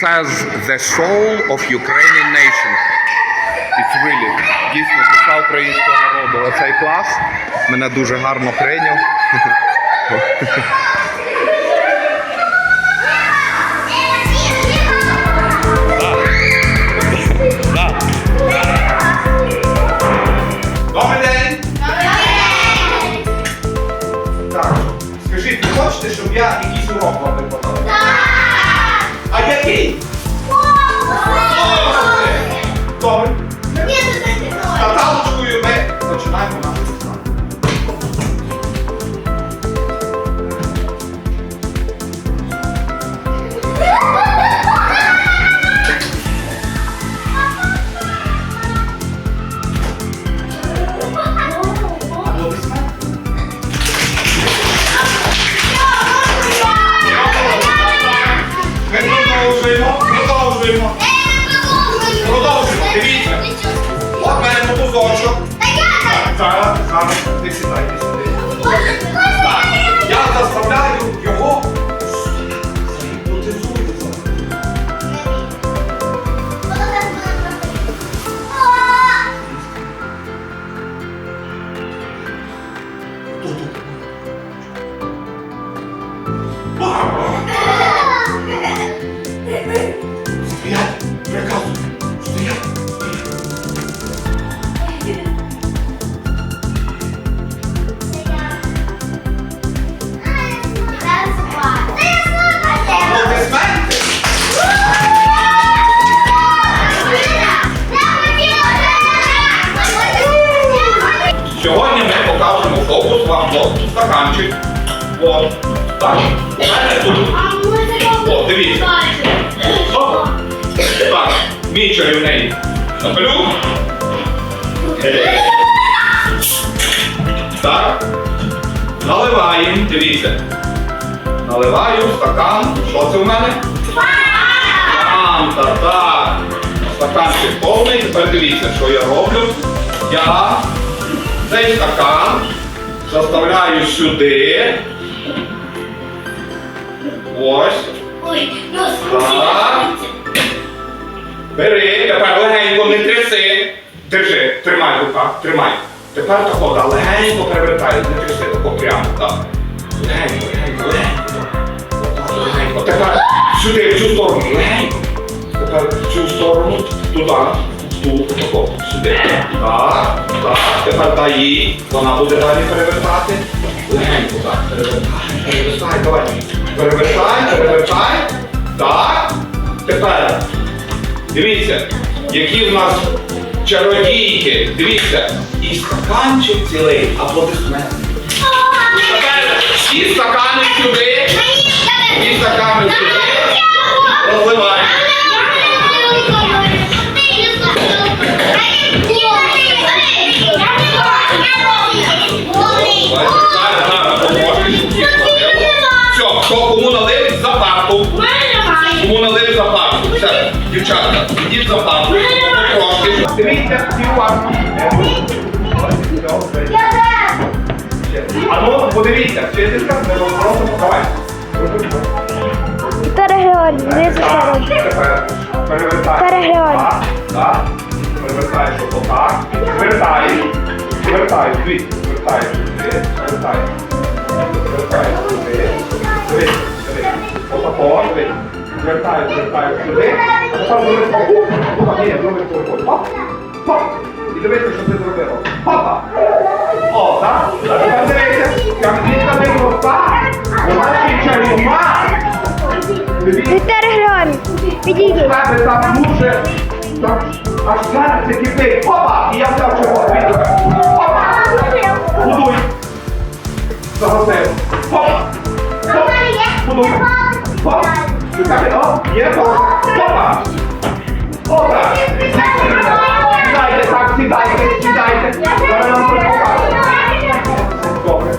says the soul of Ukrainian nation. It's really дійсно душа українського народу. Оцей клас мене дуже гарно прийняв. в мене От. Так. Мене тут. О, дивіться. Оп. Так. Мій чарівний капелюх. Е. Так. Наливаємо. Дивіться. Наливаю стакан. Що це в мене? Фанта, так. Стаканчик повний. Тепер дивіться, що я роблю. Я цей стакан заставляю сюди. Ось. Ой, ну Так. Бери, тепер легенько не тряси. Держи, тримай в руках, тримай. Тепер тако, да, легенько перевертай, не тряси тако прямо, так. Легенько, легенько, легенько. Отак, легенько. Тепер сюди, в цю сторону, легенько. Тепер в цю сторону, туди, в ту, тако, сюди. Так, так. Тепер дай їй. Вона буде далі перевертати. Легенько так, перевертай, перевертай, давай. Перевертай, перевертай. Так. Тепер. Дивіться, які в нас чародійки. Дивіться. І стаканчик цілий. Аплодисменти. Тепер всі стакани сюди. Всі стакани сюди. Розливай. Все, дівчатка, ідіть за парту. Потрошки. Дивіться, уважно. А ну, подивіться, вчителька, вам просимо, давай. Перегрівання, не тепер перевертаєш. Перегрівання. Так, так. Перевертаєш отак. Вертаєш. Вертаєш, дивіться, вертаєш сюди, Вертаєш, вертаєш сюди. А тепер зроби хоп. Ну, ні, зроби хоп. Хоп. Хоп. І дивися, що ти зробила. Хопа. О, так? А тепер дивися. Як дітка не проста. Вона ще й чарівна. Дивіться. Від перегрівання. Підійдіть. тебе там дуже так, аж серце кипить. Опа! І я взяв чого? Опа! Будуй! Загасив. Опа! Оп! Будуй! Оп! Чекай, о! Є то! Опа! Опа! Сідайте так, сідайте, сідайте. Зараз нам щось покажу. Добре.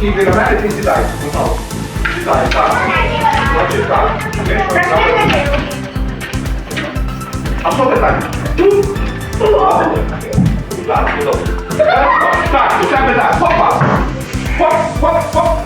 І ви на мене ти сідайте, пожалуйста. Сідай, так. Значить так. Ми що зробимо? А що ти так? Так, ну добре. Так, у тебе так. Хопа! Хоп, хоп, хоп.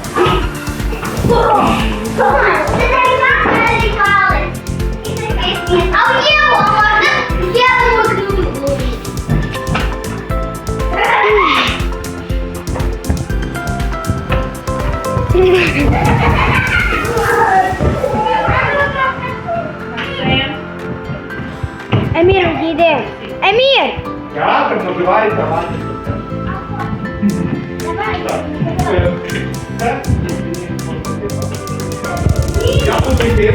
Емір, відійди. Емір! Театр називається Ваня. Я тут йти